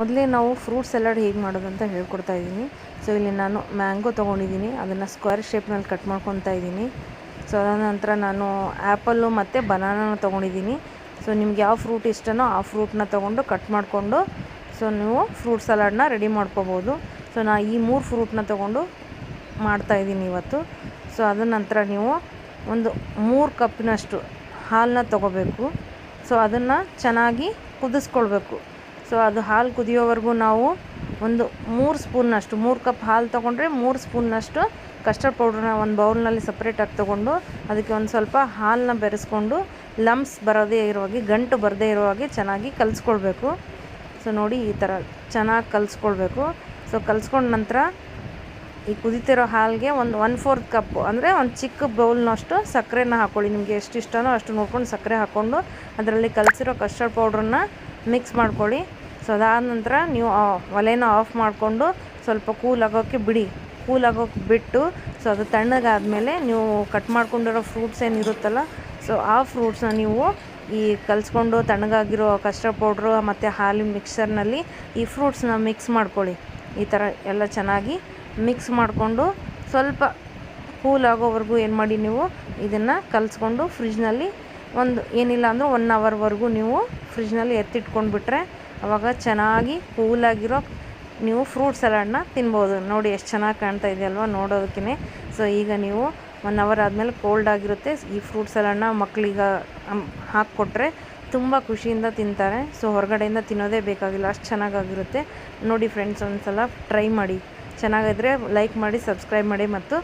ಮೊದಲೇ ನಾವು fruit salad ಹೇಗೆ ಮಾಡೋದು ಅಂತ ಹೇಳ್ಕೊಡ್ತಾ ಇದ್ದೀನಿ. ಸೊ, ಇಲ್ಲಿ ನಾನು ಮ್ಯಾಂಗೋ ತೊಗೊಂಡಿದ್ದೀನಿ. ಅದನ್ನು ಸ್ಕ್ವೇರ್ ಶೇಪ್ನಲ್ಲಿ ಕಟ್ ಮಾಡ್ಕೊತಾ ಇದ್ದೀನಿ. ಸೊ, ಅದಾದ ನಂತರ ನಾನು ಆ್ಯಪಲ್ಲು ಮತ್ತು ಬನಾನಾನ ತೊಗೊಂಡಿದ್ದೀನಿ. ಸೊ, ನಿಮ್ಗೆ ಯಾವ ಫ್ರೂಟ್ ಇಷ್ಟನೋ ಆ ಫ್ರೂಟ್ನ ತೊಗೊಂಡು ಕಟ್ ಮಾಡಿಕೊಂಡು, ಸೊ, ನೀವು ಫ್ರೂಟ್ ಸಲಾಡನ್ನ ರೆಡಿ ಮಾಡ್ಕೋಬೋದು. ಸೊ, ನಾ ಈ ಮೂರು ಫ್ರೂಟ್ನ ತೊಗೊಂಡು ಮಾಡ್ತಾಯಿದ್ದೀನಿ ಇವತ್ತು. ಸೊ ಅದ ನಂತರ ನೀವು ಒಂದು ಮೂರು ಕಪ್ಪಿನಷ್ಟು ಹಾಲನ್ನ ತೊಗೋಬೇಕು. ಸೊ, ಅದನ್ನು ಚೆನ್ನಾಗಿ ಕುದಿಸ್ಕೊಳ್ಬೇಕು. ಸೊ ಅದು ಹಾಲು ಕುದಿಯೋವರೆಗೂ ನಾವು ಒಂದು ಮೂರು ಸ್ಪೂನ್ನಷ್ಟು ಮೂರು ಕಪ್ ಹಾಲು ತೊಗೊಂಡ್ರೆ ಮೂರು ಸ್ಪೂನ್ನಷ್ಟು ಕಸ್ಟರ್ಡ್ ಪೌಡ್ರನ್ನ ಒಂದು ಬೌಲ್ನಲ್ಲಿ ಸಪ್ರೇಟಾಗಿ ತೊಗೊಂಡು ಅದಕ್ಕೆ ಒಂದು ಸ್ವಲ್ಪ ಹಾಲನ್ನ ಬೆರೆಸ್ಕೊಂಡು ಲಮ್ಸ್ ಬರೋದೇ ಇರೋ ಹಾಗೆ, ಗಂಟು ಬರದೇ ಇರೋ ಹಾಗೆ ಚೆನ್ನಾಗಿ ಕಲಿಸ್ಕೊಳ್ಬೇಕು. ಸೊ ನೋಡಿ ಈ ಥರ ಚೆನ್ನಾಗಿ ಕಲಿಸ್ಕೊಳ್ಬೇಕು. ಸೊ ಕಲಿಸ್ಕೊಂಡ ನಂತರ ಈ ಕುದಿತಿರೋ ಹಾಲಿಗೆ ಒಂದು ಒನ್ ಫೋರ್ತ್ ಕಪ್ಪು ಅಂದರೆ ಒಂದು ಚಿಕ್ಕ ಬೌಲ್ನಷ್ಟು ಸಕ್ಕರೆನ ಹಾಕ್ಕೊಳ್ಳಿ ನಿಮಗೆ ಎಷ್ಟು ಇಷ್ಟನೋ ಅಷ್ಟು ನೋಡ್ಕೊಂಡು ಸಕ್ಕರೆ ಹಾಕ್ಕೊಂಡು ಅದರಲ್ಲಿ ಕಲಸಿರೋ ಕಸ್ಟರ್ಡ್ ಪೌಡ್ರನ್ನ ಮಿಕ್ಸ್ ಮಾಡ್ಕೊಳ್ಳಿ. ಸೊ ಅದಾದ ನಂತರ ನೀವು ಒಲೆನ ಆಫ್ ಮಾಡಿಕೊಂಡು ಸ್ವಲ್ಪ ಕೂಲ್ ಆಗೋಕ್ಕೆ ಬಿಡಿ. ಕೂಲ್ ಆಗೋಕ್ಕೆ ಬಿಟ್ಟು ಸೊ ಅದು ತಣ್ಣಗಾದಮೇಲೆ ನೀವು ಕಟ್ ಮಾಡ್ಕೊಂಡಿರೋ ಫ್ರೂಟ್ಸ್ ಏನಿರುತ್ತಲ್ಲ ಸೊ ಆ ಫ್ರೂಟ್ಸ್ನ ನೀವು ಈ ಕಲಿಸ್ಕೊಂಡು ತಣ್ಣಗಾಗಿರೋ ಕಸ್ಟರ್ಡ್ ಪೌಡ್ರು ಮತ್ತು ಹಾಲಿನ ಮಿಕ್ಸರ್ನಲ್ಲಿ ಈ ಫ್ರೂಟ್ಸ್ನ ಮಿಕ್ಸ್ ಮಾಡ್ಕೊಳ್ಳಿ. ಈ ಥರ ಎಲ್ಲ ಚೆನ್ನಾಗಿ ಮಿಕ್ಸ್ ಮಾಡಿಕೊಂಡು ಸ್ವಲ್ಪ ಕೂಲ್ ಆಗೋವರೆಗೂ ಏನು ಮಾಡಿ ನೀವು ಇದನ್ನು ಕಲಿಸ್ಕೊಂಡು ಫ್ರಿಜ್ನಲ್ಲಿ ಒಂದು ಏನಿಲ್ಲ ಅಂದರೂ ಒನ್ ಅವರ್ವರೆಗೂ ನೀವು ಫ್ರಿಜ್ನಲ್ಲಿ ಎತ್ತಿಟ್ಕೊಂಡ್ಬಿಟ್ರೆ ಅವಾಗ ಚೆನ್ನಾಗಿ ಕೂಲಾಗಿರೋ ನೀವು ಫ್ರೂಟ್ ಸಲಾಡನ್ನ ತಿನ್ಬೋದು. ನೋಡಿ ಎಷ್ಟು ಚೆನ್ನಾಗಿ ಕಾಣ್ತಾ ಇದೆಯಲ್ವ ನೋಡೋದಕ್ಕೇ ಸೊ ಈಗ ನೀವು ಒನ್ ಅವರ್ ಆದಮೇಲೆ ಕೋಲ್ಡ್ ಆಗಿರುತ್ತೆ. ಈ ಫ್ರೂಟ್ ಸಲಾಡನ್ನ ಮಕ್ಕಳಿಗೆ ಹಾಕ್ಕೊಟ್ರೆ ತುಂಬ ಖುಷಿಯಿಂದ ತಿಂತಾರೆ. ಸೊ ಹೊರಗಡೆಯಿಂದ ತಿನ್ನೋದೇ ಬೇಕಾಗಿಲ್ಲ. ಅಷ್ಟು ಚೆನ್ನಾಗಾಗಿರುತ್ತೆ. ನೋಡಿ ಫ್ರೆಂಡ್ಸ್ ಒಂದು ಸಲ ಟ್ರೈ ಮಾಡಿ. ಚೆನ್ನಾಗಿದ್ರೆ ಲೈಕ್ ಮಾಡಿ ಸಬ್ಸ್ಕ್ರೈಬ್ ಮಾಡಿ ಮತ್ತು